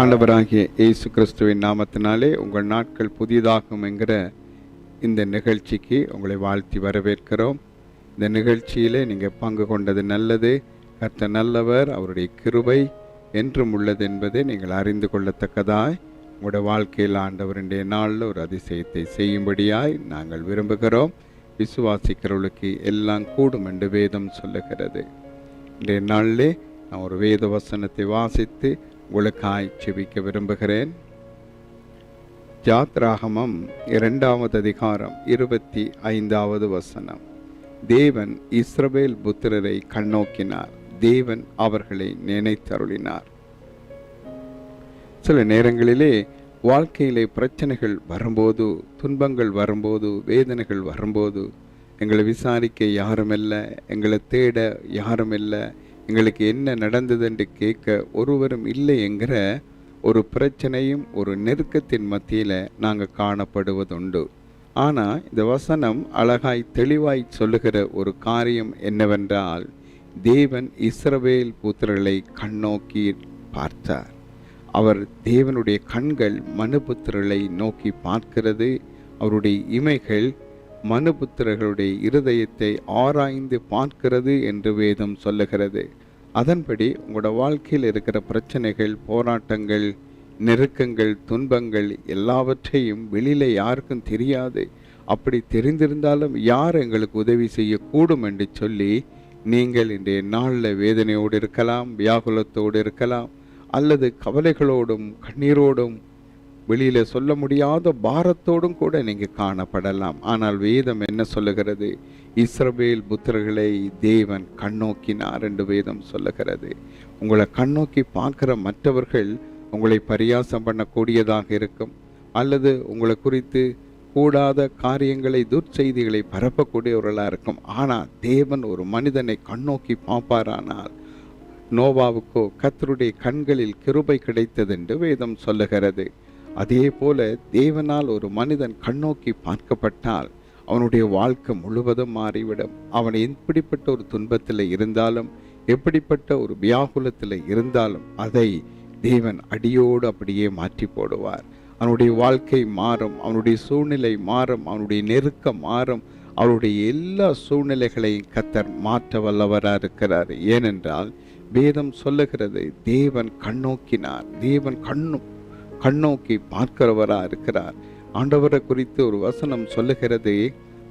ஆண்டவராகிய இயேசு கிறிஸ்துவின் நாமத்தினாலே உங்கள் நாட்கள் புதிதாகும் என்கிற இந்த நிகழ்ச்சிக்கு உங்களை வாழ்த்தி வரவேற்கிறோம். இந்த நிகழ்ச்சியிலே நீங்கள் பங்கு கொண்டது நல்லது. கர்த்த நல்லவர் அவருடைய கிருபை என்றும் உள்ளது என்பதை நீங்கள் அறிந்து கொள்ளத்தக்கதாய். உங்களோட வாழ்க்கையில் ஆண்டவருடைய நாளில் ஒரு அதிசயத்தை செய்யும்படியாய் நாங்கள் விரும்புகிறோம். விசுவாசிக்கிறவர்களுக்கு எல்லாம் கூடும் என்று வேதம் சொல்லுகிறது. இன்றைய நாளிலே நான் ஒரு வேத வசனத்தை வாசித்து உங்களுக்காய் செபிக்க விரும்புகிறேன். ஜாத்ராகமம் இரண்டாவது அதிகாரம் இருபத்தி ஐந்தாவது வசனம். தேவன் இஸ்ரவேல் புத்திரரை கண்ணோக்கினார். தேவன் அவர்களை நினைத்தருளினார். சில நேரங்களிலே வாழ்க்கையிலே பிரச்சனைகள் வரும்போது துன்பங்கள் வரும்போது வேதனைகள் வரும்போது எங்களை விசாரிக்க யாரும் இல்லை எங்களை தேட யாரும் இல்லை எங்களுக்கு என்ன நடந்தது என்று கேட்க ஒருவரும் இல்லை என்கிற ஒரு பிரச்சனையும் ஒரு நெருக்கத்தின் மத்தியில் நாங்கள் காணப்படுவதுண்டு. ஆனால் இந்த வசனம் அழகாய் தெளிவாய் சொல்லுகிற ஒரு காரியம் என்னவென்றால் தேவன் இஸ்ரவேல் புத்திரர்களை கண்ணோக்கி பார்த்தார். அவர் தேவனுடைய கண்கள் மனுபுத்திரர்களை நோக்கி பார்க்கிறது அவருடைய இமைகள் மனுபுத்திரர்களுடைய இருதயத்தை ஆராய்ந்து பார்க்கிறது என்று வேதம் சொல்லுகிறது. அதன்படி உங்களோட வாழ்க்கையில் இருக்கிற பிரச்சனைகள் போராட்டங்கள் நெருக்கங்கள் துன்பங்கள் எல்லாவற்றையும் வெளியில் யாருக்கும் தெரியாது. அப்படி தெரிந்திருந்தாலும் யார் எங்களுக்கு உதவி செய்யக்கூடும் என்று சொல்லி நீங்கள் இன்றைய நாளில் வேதனையோடு இருக்கலாம் வியாகுலத்தோடு இருக்கலாம் அல்லது கவலைகளோடும் கண்ணீரோடும் வெளியில் சொல்ல முடியாத பாரத்தோடும் கூட நீங்கள் காணப்படலாம். ஆனால் வேதம் என்ன சொல்லுகிறது? இஸ்ரவேல் புத்திரர்களை தேவன் கண்ணோக்கினார் என்று வேதம் சொல்லுகிறது. உங்களை கண்ணோக்கி பார்க்குற மற்றவர்கள் உங்களை பரியாசம் பண்ணக்கூடியதாக இருக்கும். அல்லது உங்களை குறித்து கூடாத காரியங்களை துர்ச்செய்திகளை பரப்பக்கூடியவர்களாக இருக்கும். ஆனால் தேவன் ஒரு மனிதனை கண்ணோக்கி பார்ப்பாரானால் நோவாவுக்கோ கத்தருடைய கண்களில் கிருபை கிடைத்தது என்று வேதம் சொல்லுகிறது. அதே போல தேவனால் ஒரு மனிதன் கண்ணோக்கி பார்க்கப்பட்டால் அவனுடைய வாழ்க்கை முழுவதும் மாறிவிடும். அவன் எப்படிப்பட்ட ஒரு துன்பத்தில் இருந்தாலும் எப்படிப்பட்ட ஒரு வியாகுலத்தில் இருந்தாலும் அதை தேவன் அடியோடு அப்படியே மாற்றி போடுவார். அவனுடைய வாழ்க்கை மாறும் அவனுடைய சூழ்நிலை மாறும் அவனுடைய நெருக்கம் மாறும். அவருடைய எல்லா சூழ்நிலைகளையும் கத்தர் மாற்ற வல்லவராக இருக்கிறார். ஏனென்றால் வேதம் சொல்லுகிறது தேவன் கண்ணோக்கினார். தேவன் கண்ணும் கண்ணோக்கி பார்க்கிறவராக இருக்கிறார். ஆண்டவரை குறித்து ஒரு வசனம் சொல்லுகிறது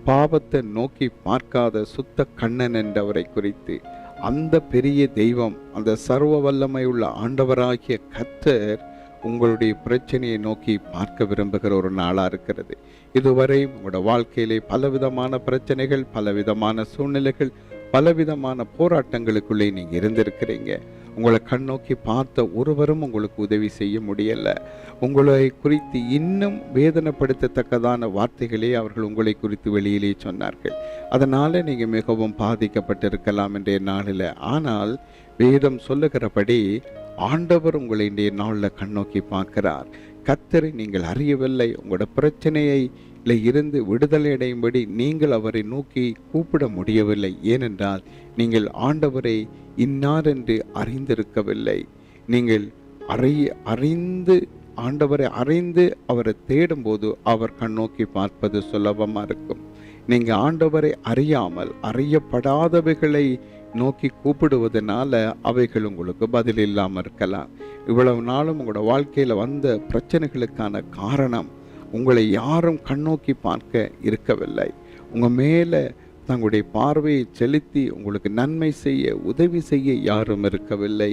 பாவத்தை நோக்கி பார்க்காத சுத்த கண்ணன் என்றவரை குறித்து. அந்த பெரிய தெய்வம் அந்த சர்வ வல்லமை உள்ள ஆண்டவராகிய கத்தர் உங்களுடைய பிரச்சனையை நோக்கி பார்க்க விரும்புகிற ஒரு நாளாக இருக்கிறது. இதுவரை உங்களோட வாழ்க்கையிலே பலவிதமான பிரச்சனைகள் பலவிதமான சூழ்நிலைகள் பலவிதமான போராட்டங்களுக்குள்ளே நீங்கள் இருந்திருக்கிறீங்க. உங்களை கண்ணோக்கி பார்த்த ஒருவரும் உங்களுக்கு உதவி செய்ய முடியலை. உங்களை குறித்து இன்னும் வேதனைப்படுத்தத்தக்கதான வார்த்தைகளே அவர்கள் உங்களை குறித்து வெளியிலே சொன்னார்கள். அதனால் நீங்கள் மிகவும் பாதிக்கப்பட்டிருக்கலாம் இன்றைய நாளில். ஆனால் வேதம் சொல்லுகிறபடி ஆண்டவர் உங்களை இன்றைய நாளில் கண்ணோக்கி பார்க்கிறார். கத்தரை நீங்கள் அறியவில்லை. உங்களோட பிரச்சனையை இருந்து விடுதலை அடையும்படி நீங்கள் அவரை நோக்கி கூப்பிட முடியவில்லை. ஏனென்றால் நீங்கள் ஆண்டவரை இன்னார் என்று அறிந்திருக்கவில்லை. நீங்கள் அறி அறிந்து ஆண்டவரை அறிந்து அவரை தேடும்போது அவர் கண்ணோக்கி பார்ப்பது சுலபமாக இருக்கும். நீங்கள் ஆண்டவரை அறியாமல் அறியப்படாதவைகளை நோக்கி கூப்பிடுவதனால அவைகள் உங்களுக்கு பதில் இல்லாமல் இருக்கலாம். இவ்வளவு நாளும் உங்களோட வாழ்க்கையில் வந்த பிரச்சனைகளுக்கான காரணம் உங்களை யாரும் கண்ணோக்கி பார்க்க இருக்கவில்லை. உங்கள் மேலே தங்களுடைய பார்வையை செலுத்தி உங்களுக்கு நன்மை செய்ய உதவி செய்ய யாரும் இருக்கவில்லை.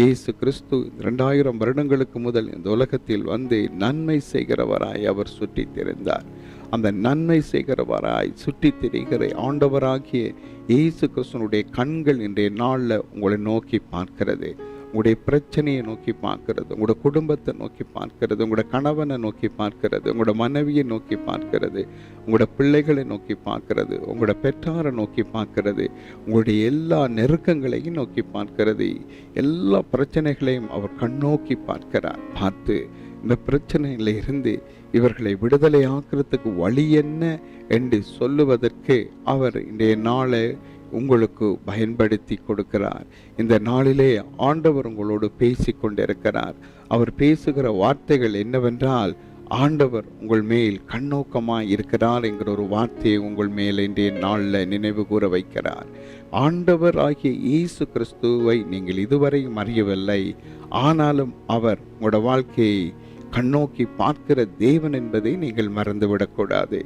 இயேசு கிறிஸ்து இரண்டாயிரம் வருடங்களுக்கு முதல் இந்த உலகத்தில் வந்து நன்மை செய்கிறவராய் அவர் சுற்றி திரிந்தார் அந்த நன்மை செய்கிறவராய் சுற்றி திரிகிற ஆண்டவராகிய இயேசு கிறிஸ்துனுடைய கண்கள் இன்றைய நாளில் உங்களை நோக்கி பார்க்கிறது. உங்களுடைய பிரச்சனையை நோக்கி பார்க்கிறது உங்களோட குடும்பத்தை நோக்கி பார்க்கிறது உங்களோட கணவனை நோக்கி பார்க்கிறது உங்களோட மனைவியை நோக்கி பார்க்கிறது உங்களோட பிள்ளைகளை நோக்கி பார்க்கிறது உங்களோட பெற்றாரை நோக்கி பார்க்கிறது உங்களுடைய எல்லா நெருக்கங்களையும் நோக்கி பார்க்கிறது. எல்லா பிரச்சனைகளையும் அவர் கண்ணோக்கி பார்க்கிறார். பார்த்து இந்த பிரச்சனையில இருந்து இவர்களை விடுதலை ஆக்கிறதுக்கு வழி என்ன என்று சொல்லுவதற்கு அவர் இன்றைய நாளை உங்களுக்கு பயன்படுத்தி கொடுக்கிறார். இந்த நாளிலே ஆண்டவர் உங்களோடு பேசி கொண்டிருக்கிறார் அவர் பேசுகிற வார்த்தைகள் என்னவென்றால் ஆண்டவர் உங்கள் மேல் கண்ணோக்கமாக இருக்கிறார் என்கிற ஒரு வார்த்தையை உங்கள் மேல் இன்றைய நாளில் நினைவு கூற வைக்கிறார். ஆண்டவர் ஆகிய இயேசு கிறிஸ்துவை நீங்கள் இதுவரையும் அறியவில்லை. ஆனாலும் அவர் உங்களோட வாழ்க்கையை கண்ணோக்கி பார்க்கிற தேவன் என்பதை நீங்கள் மறந்துவிடக்கூடாது.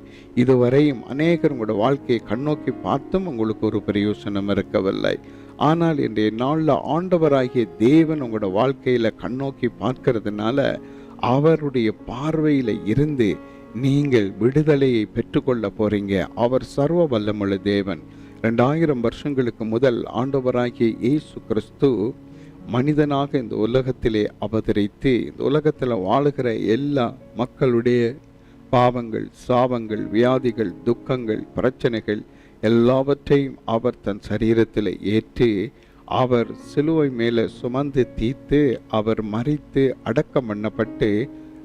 இதுவரையும் அநேகர் உங்களோட வாழ்க்கையை கண்ணோக்கி பார்த்தும் உங்களுக்கு ஒரு பிரயோசனம் இருக்கவில்லை. ஆனால் இன்றைய நாளில் ஆண்டவராகிய தேவன் உங்களோட வாழ்க்கையில் கண்ணோக்கி பார்க்கறதுனால அவருடைய பார்வையில் இருந்து நீங்கள் விடுதலையை பெற்றுக்கொள்ள போறீங்க. அவர் சர்வ வல்லமுள்ள தேவன். ரெண்டாயிரம் வருஷங்களுக்கு முதல் ஆண்டவராகிய இயேசு கிறிஸ்து மனிதனாக இந்த உலகத்திலே அவதரித்து இந்த உலகத்தில் வாழுகிற எல்லா மக்களுடைய பாவங்கள் சாபங்கள் வியாதிகள் துக்கங்கள் பிரச்சனைகள் எல்லாவற்றையும் அவர் தன் சரீரத்தில் ஏற்று அவர் சிலுவை மேலே சுமந்து தீர்த்து அவர் மறித்து அடக்கம் பண்ணப்பட்டு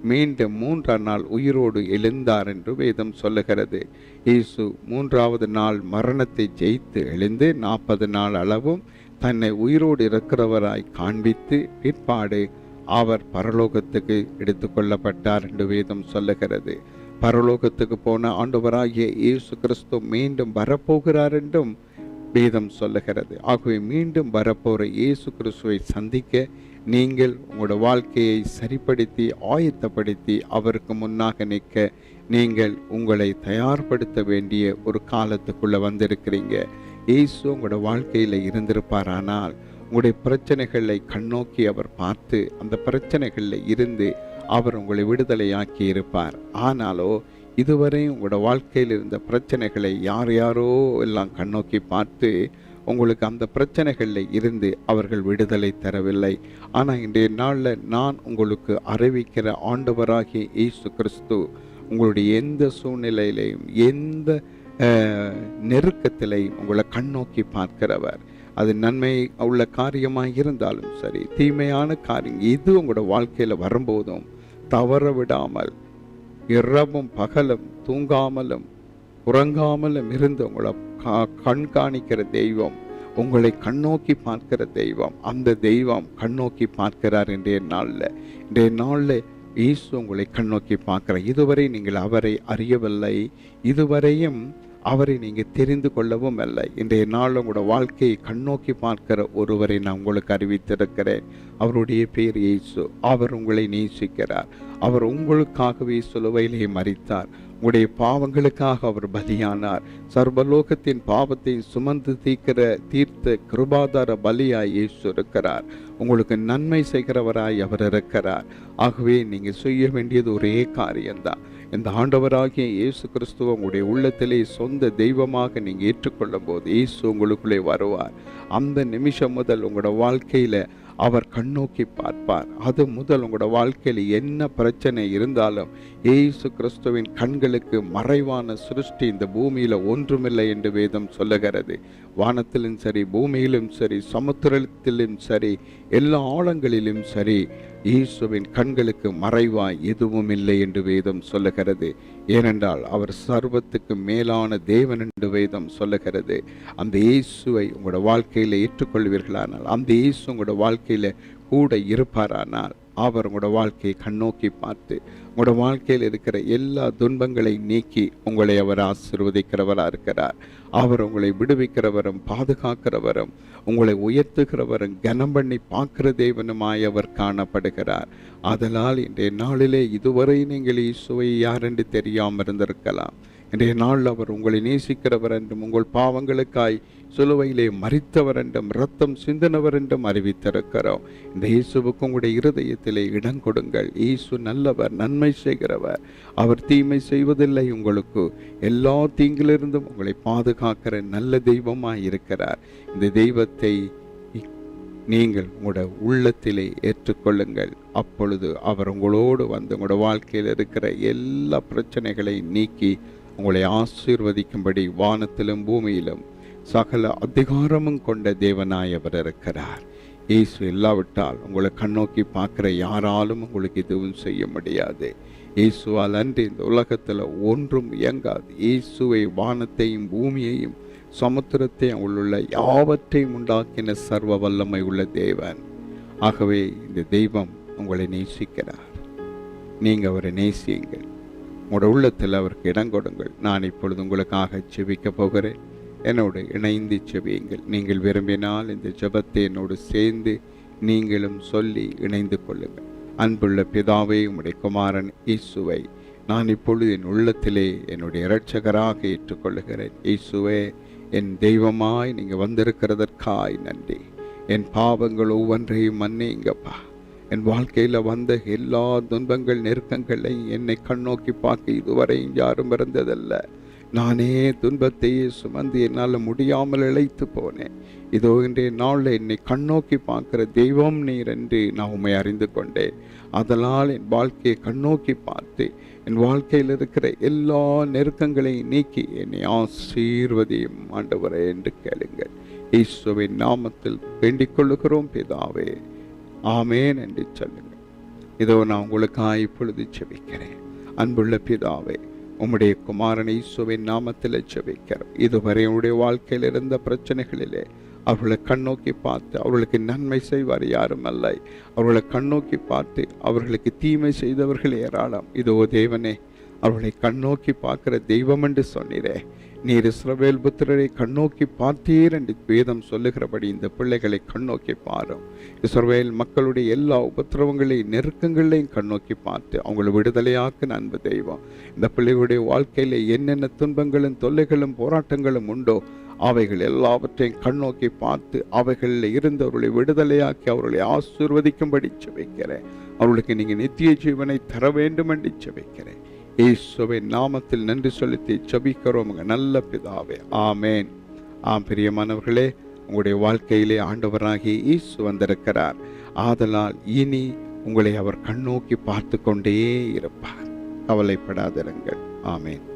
மீண்டும் மூன்றாம் நாள் உயிரோடு எழுந்தார் என்று வேதம் சொல்லுகிறது. இயேசு மூன்றாவது நாள் மரணத்தை ஜெயித்து எழுந்து நாற்பது நாள் அளவும் தன்னை உயிரோடு இருக்கிறவராய் காண்பித்து பிற்பாடு அவர் பரலோகத்துக்கு எடுத்துக்கொள்ளப்பட்டார் என்று வேதம் சொல்லுகிறது. பரலோகத்துக்கு போன ஆண்டவராகிய இயேசு கிறிஸ்து மீண்டும் வரப்போகிறார் என்றும் வேதம் சொல்லுகிறது. ஆகவே மீண்டும் வரப்போகிற இயேசு கிறிஸ்துவை சந்திக்க நீங்கள் உங்களோட வாழ்க்கையை சரிப்படுத்தி ஆயத்தப்படுத்தி அவருக்கு முன்னாக நிற்க நீங்கள் உங்களை தயார்படுத்த வேண்டிய ஒரு காலத்துக்குள்ளே வந்திருக்கிறீங்க. இயேசு உங்களோட வாழ்க்கையில் இருந்திருப்பாரானால் உங்களுடைய பிரச்சனைகளை கண்ணோக்கி அவர் பார்த்து அந்த பிரச்சனைகளில் இருந்து அவர் உங்களை விடுதலையாக்கி இருப்பார். ஆனாலோ இதுவரை உங்களோட வாழ்க்கையில் இருந்த பிரச்சனைகளை யார் யாரோ எல்லாம் கண்ணோக்கி பார்த்து உங்களுக்கு அந்த பிரச்சனைகளில் இருந்து அவர்கள் விடுதலை தரவில்லை. ஆனால் இன்றைய நாளில் நான் உங்களுக்கு அறிவிக்கிற ஆண்டவராகிய இயேசு கிறிஸ்து உங்களுடைய எந்த சூழ்நிலையிலையும் எந்த நெருக்கத்தில் உங்களை கண்ணோக்கி பார்க்கிறவர். அது நன்மை உள்ள காரியமாக இருந்தாலும் சரி தீமையான காரியம் இது உங்களோட வாழ்க்கையில் வரும்போதும் தவற விடாமல் இரவும் பகலும் தூங்காமலும் உறங்காமலும் இருந்து உங்களை கா- கண்காணிக்கிற தெய்வம் உங்களை கண்ணோக்கி பார்க்கிற தெய்வம் அந்த தெய்வம் கண்ணோக்கி பார்க்கிறார் இன்றைய நாளில். இன்றைய நாளில் இயேசு உங்களை கண்ணோக்கி பார்க்கிறார். இதுவரை நீங்கள் அவரை அறியவில்லை. இதுவரையும் அவரை நீங்கள் தெரிந்து கொள்ளவும் இல்லை இன்றைய நாள் உங்களோட வாழ்க்கையை கண்ணோக்கி பார்க்கிற ஒருவரை நான் உங்களுக்கு அறிவித்திருக்கிறேன். அவருடைய பேர் இயேசு. அவர் உங்களை நேசிக்கிறார். அவர் உங்களுக்காகவே சிலுவையிலே மறித்தார் உங்களுடைய பாவங்களுக்காக அவர் பலியானார். சர்வலோகத்தின் பாவத்தை சுமந்து தீர்க்கிற தீர்த்த கிருபாதார பலியாய் இயேசு இருக்கிறார். உங்களுக்கு நன்மை செய்கிறவராய் அவர் இருக்கிறார். ஆகவே நீங்கள் செய்ய வேண்டியது ஒரே காரியம்தான். இந்த ஆண்டவராகிய இயேசு கிறிஸ்துவ உங்களுடைய உள்ளத்திலே சொந்த தெய்வமாக நீங்கள் ஏற்றுக்கொள்ளும் போது இயேசு உங்களுக்குள்ளே வருவார். அந்த நிமிஷம் முதல் உங்களோட வாழ்க்கையில் அவர் கண்ணோக்கி பார்ப்பார். அது முதல் உங்களோட வாழ்க்கையில் என்ன பிரச்சனை இருந்தாலும் இயேசு கிறிஸ்துவின் கண்களுக்கு மறைவான சிருஷ்டி இந்த பூமியில ஒன்றுமில்லை என்று வேதம் சொல்லுகிறது. வானத்திலும் சரி பூமியிலும் சரி சமுத்திரத்திலும் சரி எல்லா ஆழங்களிலும் சரி இயேசுவின் கண்களுக்கு மறைவாய் எதுவும் இல்லை என்று வேதம் சொல்லுகிறது. ஏனென்றால் அவர் சர்வத்துக்கு மேலான தேவன் என்று வேதம் சொல்லுகிறது. அந்த இயேசுவை உங்களோட வாழ்க்கையில் ஏற்றுக்கொள்வீர்களானால் அந்த இயேசு உங்களோட வாழ்க்கையில் கூட இருப்பாரானால் அவர் உங்களோட வாழ்க்கையை கண்ணோக்கி பார்த்து உங்களோட வாழ்க்கையில் இருக்கிற எல்லா துன்பங்களை நீக்கி உங்களை அவர் ஆசிர்வதிக்கிறவராக இருக்கிறார். அவர் உங்களை விடுவிக்கிறவரும் பாதுகாக்கிறவரும் உங்களை உயர்த்துகிறவரும் கனம் பண்ணி பார்க்கிற தேவனுமாய் அவர் காணப்படுகிறார். அதனால் இன்றைய நாளிலே இதுவரை நீங்கள் இசுவை யாரென்று தெரியாமல் இருந்திருக்கலாம். இன்றைய நாளில் அவர் உங்களை நேசிக்கிறவர் என்றும் உங்கள் பாவங்களுக்காய் சிலுவையிலே மறித்தவர் என்றும் ரத்தம் சிந்தினவர் என்றும் அறிவித்திருக்கிறோம். இந்த இயேசுவுக்கு உங்களுடைய இருதயத்திலே இடம் கொடுங்கள். இயேசு நல்லவர் நன்மை செய்கிறவர். அவர் தீமை செய்வதில்லை உங்களுக்கு. எல்லா தீங்கிலிருந்தும் உங்களை பாதுகாக்கிற நல்ல தெய்வமாக இருக்கிறார். இந்த தெய்வத்தை நீங்கள் உங்களோட உள்ளத்திலே ஏற்றுக்கொள்ளுங்கள். அப்பொழுது அவர் உங்களோடு வந்து உங்களோட வாழ்க்கையில் இருக்கிற எல்லா பிரச்சனைகளையும் நீக்கி உங்களை ஆசீர்வதிக்கும்படி வானத்திலும் பூமியிலும் சகல அதிகாரமும் கொண்ட தேவனாய் அவர் இருக்கிறார். இயேசு இல்லாவிட்டால் உங்களை கண்ணோக்கி பார்க்குற யாராலும் உங்களுக்கு எதுவும் செய்ய முடியாது. இயேசுவால் அன்றி இந்த உலகத்தில் ஒன்றும் இயங்காது. இயேசுவை வானத்தையும் பூமியையும் சமுத்திரத்தை உள்ள யாவற்றையும் உண்டாக்கின சர்வ வல்லமை உள்ள தேவன். ஆகவே இந்த தெய்வம் உங்களை நேசிக்கிறார். நீங்கள் அவரை நேசியுங்கள். உங்களோட உள்ளத்தில் அவருக்கு இடம் கொடுங்கள். நான் இப்பொழுது உங்களுக்காக செபிக்க போகிறேன். என்னோடு இணைந்து செவியுங்கள் நீங்கள் விரும்பினால் இந்த ஜெபத்தை என்னோடு சேர்ந்து நீங்களும் சொல்லி இணைந்து கொள்ளுங்கள். அன்புள்ள பிதாவே உம்முடைய குமாரன் இயேசுவை நான் இப்பொழுது என் உள்ளத்திலே என்னுடைய இரட்சகராக ஏற்றுக்கொள்ளுகிறேன். இயேசுவே என் தெய்வமாய் நீங்கள் வந்திருக்கிறதற்காய் நன்றி. என் பாவங்கள் ஒவ்வொன்றையும் மன்னிங்கப்பா. என் வாழ்க்கையில் வந்த எல்லா துன்பங்கள் நெருக்கங்களை என்னை கண்ணோக்கி பார்க்க இதுவரையும் யாரும் இருந்ததல்ல. நானே துன்பத்தையே சுமந்து என்னால் முடியாமல் இழைத்து போனேன். இதோ இன்றைய நாளில் என்னை கண்ணோக்கி பார்க்கிற தெய்வம் நீர் என்று நான் உண்மை அறிந்து கொண்டேன். அதனால் என் வாழ்க்கையை கண்ணோக்கி பார்த்து என் வாழ்க்கையில் இருக்கிற எல்லா நெருக்கங்களையும் நீக்கி என்னை ஆசீர்வதியும் ஆண்டவரே என்று கேளுங்கள். ஈஸ்வவின் நாமத்தில் வேண்டிக் கொள்ளுகிறோம் பிதாவே. ஆமேன் என்று சொல்லுங்கள். இதோ நான் உங்களுக்காக இப்பொழுது செபிக்கிறேன். அன்புள்ள பிதாவே உம்முடைய குமாரனை ஈஸ்வவின் நாமத்தில் செபிக்கிறோம் இதுவரை உடைய வாழ்க்கையில் இருந்த பிரச்சனைகளிலே அவர்களை கண்ணோக்கி பார்த்து அவர்களுக்கு நன்மை செய்வார் யாரும் அல்ல அவர்களை கண்ணோக்கி பார்த்து அவர்களுக்கு தீமை செய்தவர்கள் ஏராளம். இதோ தேவனே அவர்களை கண்ணோக்கி பார்க்கிற தெய்வம் என்று சொன்னீரே. நீர் இஸ்ரவேல் புத்திரரை கண்ணோக்கி பார்த்தீர் என்று வேதம் சொல்லுகிறபடி இந்த பிள்ளைகளை கண்ணோக்கி பாரும். இஸ்ரவேல் மக்களுடைய எல்லா உபத்திரவங்களையும் நெருக்கங்களையும் கண்ணோக்கி பார்த்து அவங்களை விடுதலையாக்கு அன்பு தெய்வம். இந்த பிள்ளைகளுடைய வாழ்க்கையில என்னென்ன துன்பங்களும் தொல்லைகளும் போராட்டங்களும் உண்டோ அவைகள் எல்லாவற்றையும் கண்ணோக்கி பார்த்து அவைகளில் இருந்தவர்களை விடுதலையாக்கி அவர்களை ஆசீர்வதிக்கும்படி வைக்கிறேன் அவர்களுக்கு நீங்கள் நித்திய ஜீவனை தர வேண்டும் என்று செபிக்கிறேன் இயேசுவை நாமத்தில் நன்றி செலுத்தி ஜபிக்கிறோம் நல்ல பிதாவே. ஆமேன். ஆம் பிரியமானவர்களே உங்களுடைய வாழ்க்கையிலே ஆண்டவராகி இயேசு வந்திருக்கிறார். ஆதலால் இனி உங்களை அவர் கண்ணோக்கி பார்த்து கொண்டே இருப்பார். கவலைப்படாதிருங்கள். ஆமேன்.